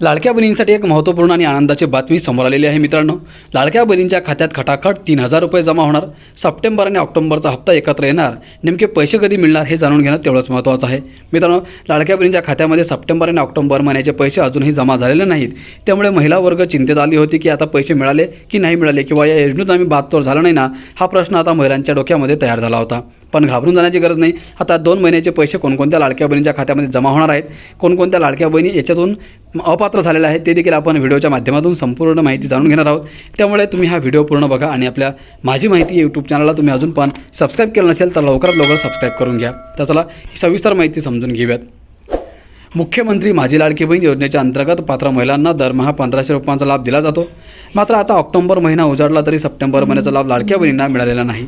लाडक्या बहिणींसाठी एक महत्त्वपूर्ण आणि आनंदाची बातमी समोर आलेली आहे मित्रांनो. लाडक्या बहिणींच्या खात्यात खटाखट तीन हजार रुपये जमा होणार. सप्टेंबर आणि ऑक्टोबरचा हप्ता एकत्र येणार. नेमके पैसे कधी मिळणार हे जाणून घेणं तेवढंच महत्त्वाचं आहे. मित्रांनो लाडक्या बहिणींच्या खात्यामध्ये सप्टेंबर आणि ऑक्टोबर महिन्याचे पैसे अजूनही जमा झालेले नाहीत. त्यामुळे महिला वर्ग चिंतेत आली होती की आता पैसे मिळाले की नाही मिळाले किंवा या योजनेत आम्ही बादतोर झाला नाही ना हा प्रश्न आता महिलांच्या डोक्यामध्ये तयार झाला होता. पण घाबरून जाण्याची गरज नाही. आता दोन महिन्याचे पैसे कोणकोणत्या लाडक्या बहिणींच्या खात्यामध्ये जमा होणार आहेत? कोणकोणत्या लाडक्या बहिणी याच्यातून अपात्र झालेलं आहेत ते देखील आपण व्हिडिओच्या माध्यमातून संपूर्ण माहिती जाणून घेणार आहोत. त्यामुळे तुम्ही हा व्हिडिओ पूर्ण बघा आणि आपल्या माझी माहिती यूट्यूब चॅनलला तुम्ही अजून पण सबस्क्राईब केलं नसेल तर लवकरात लवकर सबस्क्राईब करून घ्या. तर चला ही सविस्तर माहिती समजून घेऊयात. मुख्यमंत्री माझी लाडकी बहीण योजनेच्या अंतर्गत पात्र महिलांना दरमहा पंधराशे रुपयांचा लाभ दिला जातो. मात्र आता ऑक्टोबर महिना उजाडला तरी सप्टेंबर महिन्याचा लाभ लाडक्या बहिणींना मिळालेला नाही.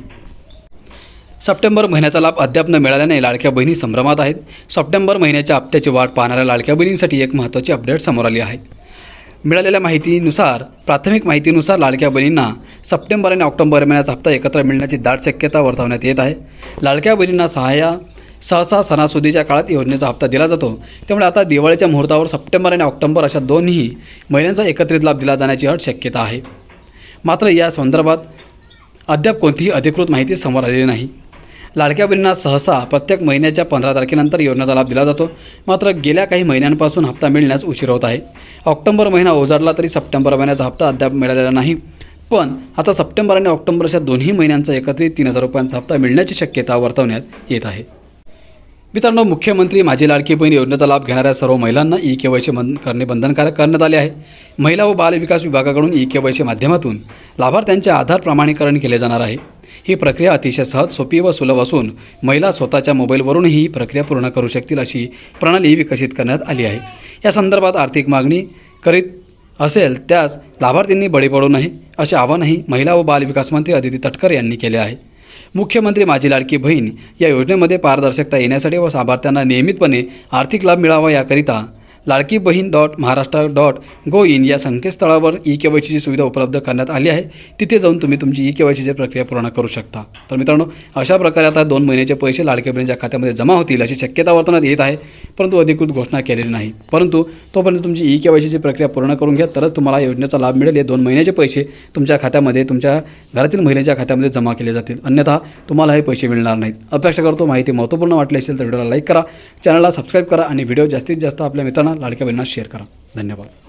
सप्टेंबर महिन्याचा लाभ अद्याप न मिळाल्याने लाडक्या बहिणी संभ्रमात आहेत. सप्टेंबर महिन्याच्या हप्त्याची वाट पाहणाऱ्या लाडक्या बहिणींसाठी एक महत्त्वाची अपडेट समोर आली आहे. मिळालेल्या माहितीनुसार प्राथमिक माहितीनुसार लाडक्या बहिणींना सप्टेंबर आणि ऑक्टोबर महिन्याचा हप्ता एकत्र मिळण्याची दाट शक्यता वर्तवण्यात येत आहे. लाडक्या बहिणींना सहाय्या सहसा सणासुदीच्या काळात योजनेचा हप्ता दिला जातो. त्यामुळे आता दिवाळीच्या मुहूर्तावर सप्टेंबर आणि ऑक्टोबर अशा दोन्ही महिन्यांचा एकत्रित लाभ दिला जाण्याची अट शक्यता आहे. मात्र या संदर्भात अद्याप कोणतीही अधिकृत माहिती समोर आलेली नाही. लाडक्या बहिणींना सहसा प्रत्येक महिन्याच्या पंधरा तारखेनंतर योजनेचा लाभ दिला जातो. मात्र गेल्या काही महिन्यांपासून हप्ता मिळण्यास उशीर होत आहे. ऑक्टोबर महिना ओजाडला तरी सप्टेंबर महिन्याचा हप्ता अद्याप मिळालेला नाही. पण आता सप्टेंबर आणि ऑक्टोबर अशा दोन्ही महिन्यांचा एकत्रित तीन हजार रुपयांचा हप्ता मिळण्याची शक्यता वर्तवण्यात येत आहे. मित्रांनो मुख्यमंत्री माझी लाडकी बहीण योजनेचा लाभ घेणाऱ्या सर्व महिलांना ई के वाय सी बंद करणे बंधनकारक करण्यात आले आहे. महिला व बाल विकास विभागाकडून ई के वाय सी माध्यमातून लाभार्थ्यांचे आधार प्रमाणीकरण केले जाणार आहे. ही प्रक्रिया अतिशय सहज सोपी व सुलभ असून महिला स्वतःच्या मोबाईलवरूनही ही प्रक्रिया पूर्ण करू शकतील अशी प्रणाली विकसित करण्यात आली आहे. या संदर्भात आर्थिक मागणी करीत असेल त्यास लाभार्थींनी बळी पडू नये असे आवाहनही महिला व बाल विकास मंत्री अदिती तटकर यांनी केले आहे. मुख्यमंत्री माझी लाडकी बहीण या योजनेमध्ये पारदर्शकता येण्यासाठी व लाभार्थ्यांना नियमितपणे आर्थिक लाभ मिळावा याकरिता Ladki Bahin dot Maharashtra dot gov in या संकेतस्थळावर ई के वाय सीची सुविधा उपलब्ध करण्यात आली आहे. तिथे जाऊन तुम्ही तुमची ई के वाय सीची प्रक्रिया पूर्ण करू शकता. तर मित्रांनो अशा प्रकारे आता दोन महिन्याचे पैसे लाडक्या बहिणीच्या खात्यामध्ये जमा होतील अशी शक्यता वर्तवण्यात येत आहे परंतु अधिकृत घोषणा केलेली नाही. परंतु तोपर्यंत तुमची ई के वाय सीची प्रक्रिया पूर्ण करून घ्या तरच तुम्हाला योजनेचा लाभ मिळेल. हे दोन महिन्याचे पैसे तुमच्या खात्यामध्ये तुमच्या घरातील महिलेच्या खात्यामध्ये जमा केले जातील. अन्यथा तुम्हाला हे पैसे मिळणार नाहीत. अपेक्षा करतो माहिती महत्त्वपूर्ण वाटली असेल तर व्हिडिओला लाईक करा चॅनलला सबस्क्राईब करा आणि व्हिडिओ जास्तीत जास्त आपल्या मित्रांना लाडक्या बहिणींना शेअर करा. धन्यवाद.